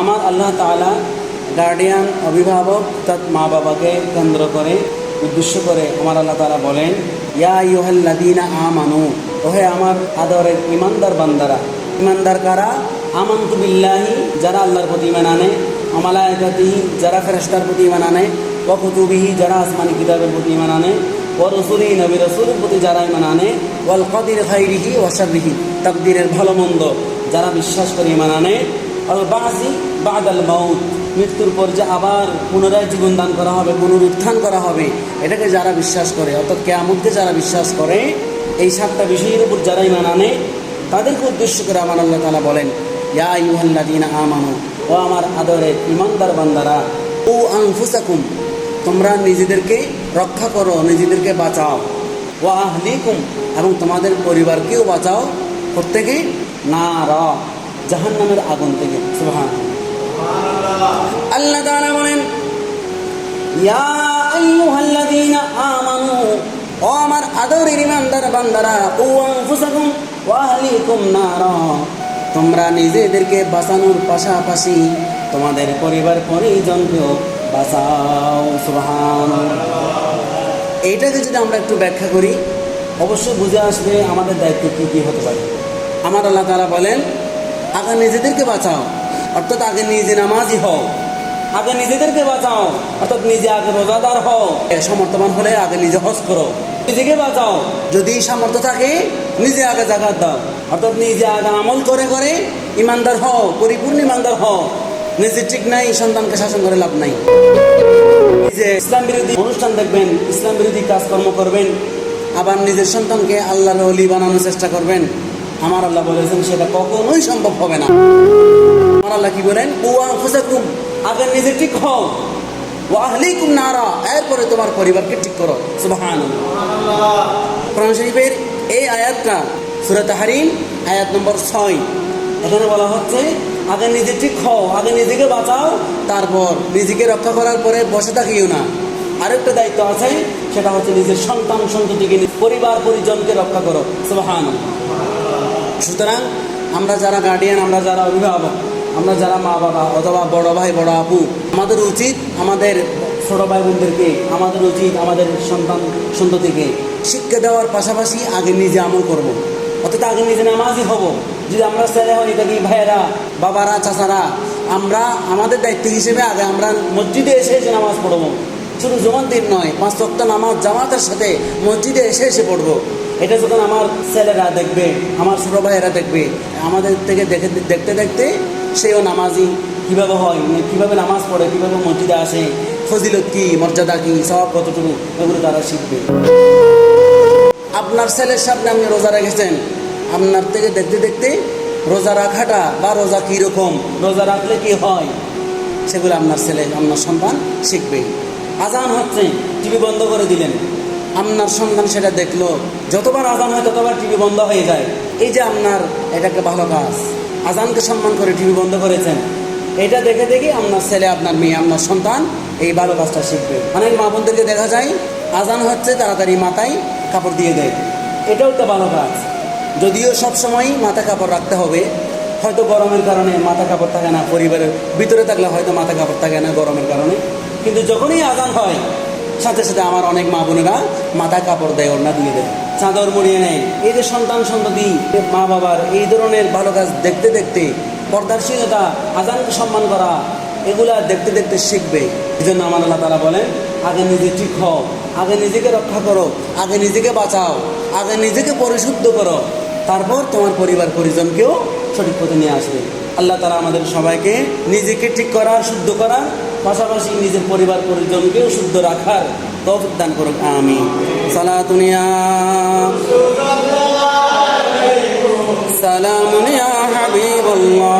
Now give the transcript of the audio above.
আমার আল্লাহ তাআলা গার্ডিয়ান অভিভাবক, অর্থাৎ মা বাবাকে কেন্দ্র করে, উদ্দেশ্য করে আমার আল্লাহ তাআলা বলেন, ইয়া ইউহাল্লাদিনা আমানু, ওহে আমার আদরের ইমানদার বান্দারা ইমানদার কারা? আমন্তু বিল্লাহি, যারা আল্লাহর প্রতি ইমান আনে আমালায়াতিহি যারা ফেরেশতার প্রতি ইমান আনে ও যারা আসমানি কিতাবের প্রতি ইমান আনে ও রসুলি নবী রসুলের প্রতি যারা ইমান আনে, ওয়াল কদির খাইরিহি ওয়াশারিহি তাকদিরের ভালো মন্দ, যারা বিশ্বাস করে ইমান আনে আল বাসি বাদ আল মাউত মৃত্যুর পর যে আবার পুনরায় জীবন দান করা হবে, পুনরুত্থান করা হবে, এটাকে যারা বিশ্বাস করে, অর্থাৎ কেয়ামতকে যারা বিশ্বাস করে, এই সাতটা বিষয়ের উপর যারা ইমান আনে, তাদেরকে উদ্দেশ্য করে আমার আল্লাহ তালা বলেন, ইয়া ইউহাল্লাদিন আমানু, ও আমার আদরের ইমানদার বান্দারা ও আনফুসাকুম, তোমরা নিজেদেরকে রক্ষা করো, নিজেদেরকে বাঁচাও। ও আহলিকুম, এবং তোমাদের পরিবারকেও বাঁচাও। প্রত্যেকে না র জাহান নামের আগুন থেকে সুবহান আল্লাহ তাআলা বলেন আমানু, ও আমার আদরের ইমানদার বান্দারা ও আনফুসাকুম ওয়া আহলিকুম নারা, তোমরা নিজেদেরকে বাঁচানোর পাশাপাশি তোমাদের পরিবার পরিজনকেও বাঁচাও সুবহান এইটাকে যদি আমরা একটু ব্যাখ্যা করি, অবশ্যই বুঝে আসবে আমাদের দায়িত্ব কী কী হতে পারে। আমার আল্লাহ তারা বলেন আগে নিজেদেরকে বাঁচাও, অর্থাৎ আগে নিজে নামাজি হও। আগে নিজেদেরকে বাঁচাও, অর্থাৎ নিজে আগে রোজাদার হও। সমর্থবান হলে আগে নিজে হজ করো। নিজেকে বাঁচাও। যদি সামর্থ্য থাকে, নিজে আগে জাগাত দাও। অর্থাৎ নিজে আগে আমল করে করে ইমানদার হও, পরিপূর্ণ ইমানদার হও। নিজে ঠিক নাই, সন্তানকে শাসন করে লাভ নাই। নিজে ইসলাম বিরোধী অনুষ্ঠান দেখবেন, ইসলাম বিরোধী কাজকর্ম করবেন, আবার নিজের সন্তানকে আল্লাহর অলি বানানোর চেষ্টা করবেন। আমার আল্লাহ বলেছেন সেটা কখনোই সম্ভব হবে না। আমার আল্লাহ কি বলেন? উয়া ফুসাকুম আগে নিজে ঠিক হও। ওয়া আহলিকুম নারা, এরপরে তোমার পরিবারকে ঠিক করো। সুবহান কোরআন শরীফের এই আয়াতটা, সূরা তাহরিম, আয়াত নম্বর ছয়। এখানে বলা হচ্ছে, আগে নিজে ঠিক হও, আগে নিজেকে বাঁচাও, তারপর নিজেকে রক্ষা করার পরে বসে থাকিও না। আরেকটা দায়িত্ব আছে, সেটা হচ্ছে নিজের সন্তান সন্ততিকে পরিবার পরিজনকে রক্ষা করো। সুবহান সুতরাং আমরা যারা গার্ডিয়ান আমরা যারা অভিভাবক, আমরা যারা মা বাবা অথবা বড় ভাই, বড় আপু, আমাদের উচিত আমাদের ছোট ভাই বোনদেরকে আমাদের উচিত আমাদের সন্তান সন্ততিকে শিক্ষা দেওয়ার পাশাপাশি আগে নিজে আমল করব। অর্থাৎ আগে নিজে নামাজই হব। যদি আমরা ছেলে হই থাকি ভাইয়েরা, বাবারা, চাচারা, আমরা আমাদের দায়িত্ব হিসেবে আগে আমরা মসজিদে এসে এসে নামাজ পড়ব। শুধু জমান দিন নয়, পাঁচ রক্ত নামাজ জামাতের সাথে মসজিদে এসে এসে পড়ব। এটা যখন আমার ছেলেরা দেখবে, আমার ছোট ভাইয়েরা দেখবে, আমাদের থেকে দেখে দেখতে দেখতে সেও নামাজি কীভাবে হয় মানে কীভাবে নামাজ পড়ে, কীভাবে মসজিদে আসে, ফজিলত কী, মর্যাদা কী, সব কতটুকু, এগুলো তারা শিখবে। আপনার ছেলের সামনে আপনি রোজা রেখেছেন, আপনার থেকে দেখতে দেখতে রোজা রাখাটা বা রোজা কীরকম, রোজা রাখলে কি হয়, সেগুলো আপনার ছেলে, আপনার সন্তান শিখবে। আজান হচ্ছে, টিভি বন্ধ করে দিলেন। আপনার সন্তান সেটা দেখল, যতবার আজান হয় ততবার টিভি বন্ধ হয়ে যায়। এই যে আপনার, এটা একটা ভালো কাজ। আজানকে সম্মান করে টিভি বন্ধ করেছেন। এটা দেখে দেখে আপনার ছেলে, আপনার মেয়ে, আপনার সন্তান এই ভালো কাজটা শিখবে। অনেক মা বোনদেরকে দেখা যায়, আজান হচ্ছে তাড়াতাড়ি মাথায় কাপড় দিয়ে দেয়। এটাও একটা ভালো কাজ। যদিও সব সময় মাথা কাপড় রাখতে হবে, হয়তো গরমের কারণে মাথা কাপড় থাকে না, পরিবারের ভিতরে থাকলে হয়তো মাথা কাপড় থাকে না গরমের কারণে। কিন্তু যখনই আজান হয় সাথে সাথে আমার অনেক মা বোনেরা মাথা কাপড় দেয়, ওড়না দিয়ে দেয়। চাদর মুড়িয়ে নেয়। এই যে সন্তান সন্ততি মা বাবার এই ধরনের ভালো কাজ দেখতে দেখতে, পর্দাশীলতা আজানকে সম্মান করা, এগুলা দেখতে দেখতে শিখবে। এই জন্য আমার আল্লাহ তারা বলেন, আগে নিজে ঠিক হও, আগে নিজেকে রক্ষা করো, আগে নিজেকে বাঁচাও, আগে নিজেকে পরিশুদ্ধ করো। তারপর তোমার পরিবার পরিজনকেও সঠিক পথে নিয়ে আসবে। আল্লাহ তালা আমাদের সবাইকে নিজেকে ঠিক করা, শুদ্ধ করা, পাশাপাশি নিজের পরিবার পরিজনকেও শুদ্ধ রাখার তৌফিক দান করুক আমি সালাতুনিয়া সালামুনিয়া হাবিবাল্লাহ।